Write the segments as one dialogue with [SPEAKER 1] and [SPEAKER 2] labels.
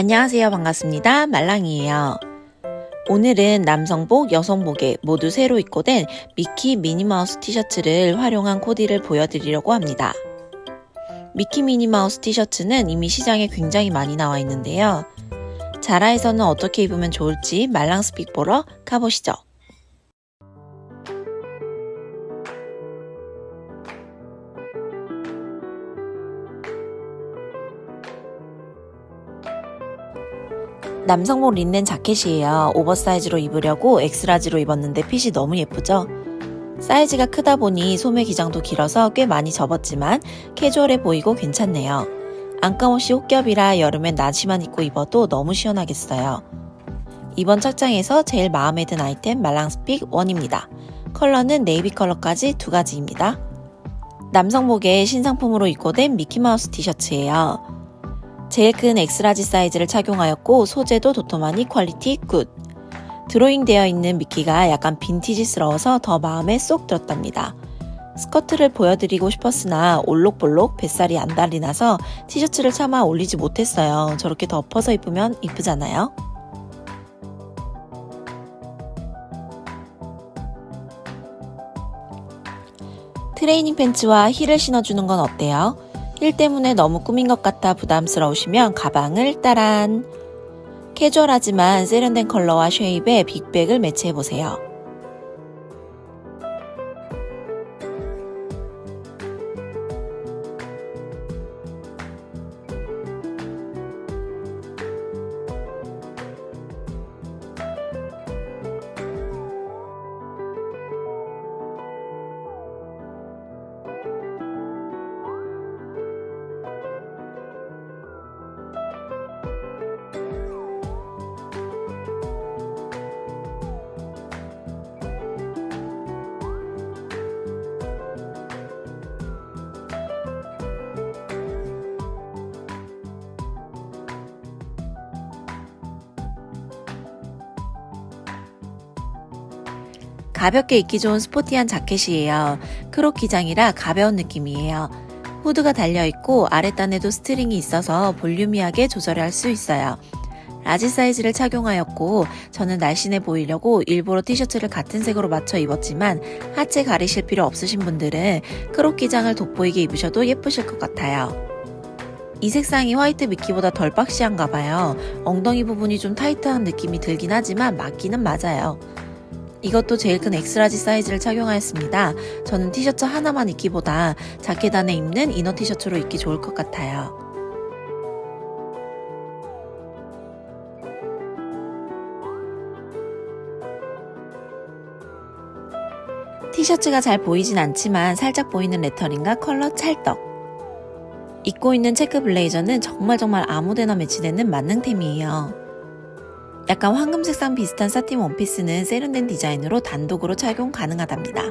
[SPEAKER 1] 안녕하세요. 반갑습니다. 말랑이에요. 오늘은 남성복, 여성복에 모두 새로 입고된 미키 미니마우스 티셔츠를 활용한 코디를 보여드리려고 합니다. 미키 미니마우스 티셔츠는 이미 시장에 굉장히 많이 나와 있는데요. 자라에서는 어떻게 입으면 좋을지 말랑 스픽 보러 가보시죠. 남성복 린넨 자켓이에요. 오버사이즈로 입으려고 엑스라지로 입었는데 핏이 너무 예쁘죠? 사이즈가 크다 보니 소매 기장도 길어서 꽤 많이 접었지만 캐주얼해 보이고 괜찮네요. 안감 없이 혹겹이라 여름엔 나시만 입고 입어도 너무 시원하겠어요. 이번 착장에서 제일 마음에 든 아이템 말랑스픽 1입니다. 컬러는 네이비 컬러까지 두 가지입니다. 남성복에 신상품으로 입고된 미키마우스 티셔츠예요. 제일 큰 엑스라지 사이즈를 착용하였고 소재도 도톰하니 퀄리티 굿. 드로잉 되어 있는 미키가 약간 빈티지스러워서 더 마음에 쏙 들었답니다. 스커트를 보여드리고 싶었으나 올록볼록 뱃살이 안달이 나서 티셔츠를 차마 올리지 못했어요. 저렇게 덮어서 입으면 이쁘잖아요. 트레이닝 팬츠와 힐을 신어주는 건 어때요? 힐 때문에 너무 꾸민 것 같아 부담스러우시면 가방을 따란. 캐주얼하지만 세련된 컬러와 쉐입에 빅백을 매치해보세요. 가볍게 입기 좋은 스포티한 자켓이에요. 크롭 기장이라 가벼운 느낌이에요. 후드가 달려있고 아랫단에도 스트링이 있어서 볼륨이하게 조절할 수 있어요. 라지 사이즈를 착용하였고 저는 날씬해 보이려고 일부러 티셔츠를 같은 색으로 맞춰 입었지만 하체 가리실 필요 없으신 분들은 크롭 기장을 돋보이게 입으셔도 예쁘실 것 같아요. 이 색상이 화이트 미키보다 덜 박시한가 봐요. 엉덩이 부분이 좀 타이트한 느낌이 들긴 하지만 맞기는 맞아요. 이것도 제일 큰 엑스라지 사이즈를 착용하였습니다. 저는 티셔츠 하나만 입기보다 자켓 안에 입는 이너 티셔츠로 입기 좋을 것 같아요. 티셔츠가 잘 보이진 않지만 살짝 보이는 레터링과 컬러 찰떡. 입고 있는 체크 블레이저는 정말 정말 아무데나 매치되는 만능템이에요. 약간 황금 색상 비슷한 사틴 원피스는 세련된 디자인으로 단독으로 착용 가능하답니다.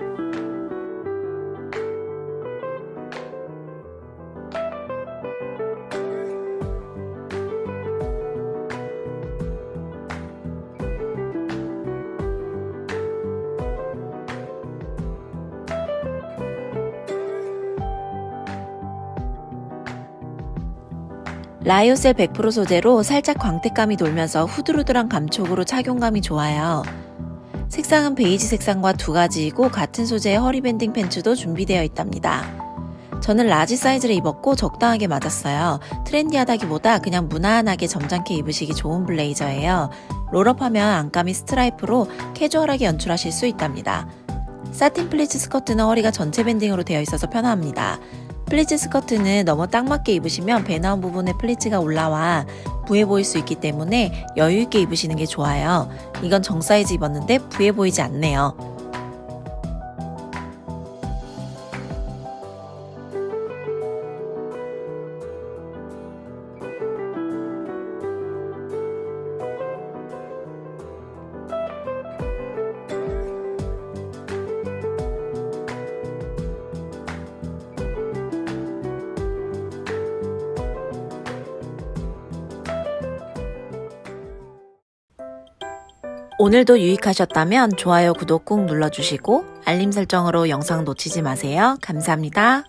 [SPEAKER 1] 라이오셀 100% 소재로 살짝 광택감이 돌면서 후드루드한 감촉으로 착용감이 좋아요. 색상은 베이지 색상과 두 가지이고 같은 소재의 허리밴딩 팬츠도 준비되어 있답니다. 저는 라지 사이즈를 입었고 적당하게 맞았어요. 트렌디하다기보다 그냥 무난하게 점잖게 입으시기 좋은 블레이저예요. 롤업하면 안감이 스트라이프로 캐주얼하게 연출하실 수 있답니다. 사틴 플리츠 스커트는 허리가 전체 밴딩으로 되어 있어서 편합니다. 플리츠 스커트는 너무 딱 맞게 입으시면 배 나온 부분에 플리츠가 올라와 부해 보일 수 있기 때문에 여유 있게 입으시는 게 좋아요. 이건 정 사이즈 입었는데 부해 보이지 않네요. 오늘도 유익하셨다면 좋아요, 구독 꾹 눌러주시고 알림 설정으로 영상 놓치지 마세요. 감사합니다.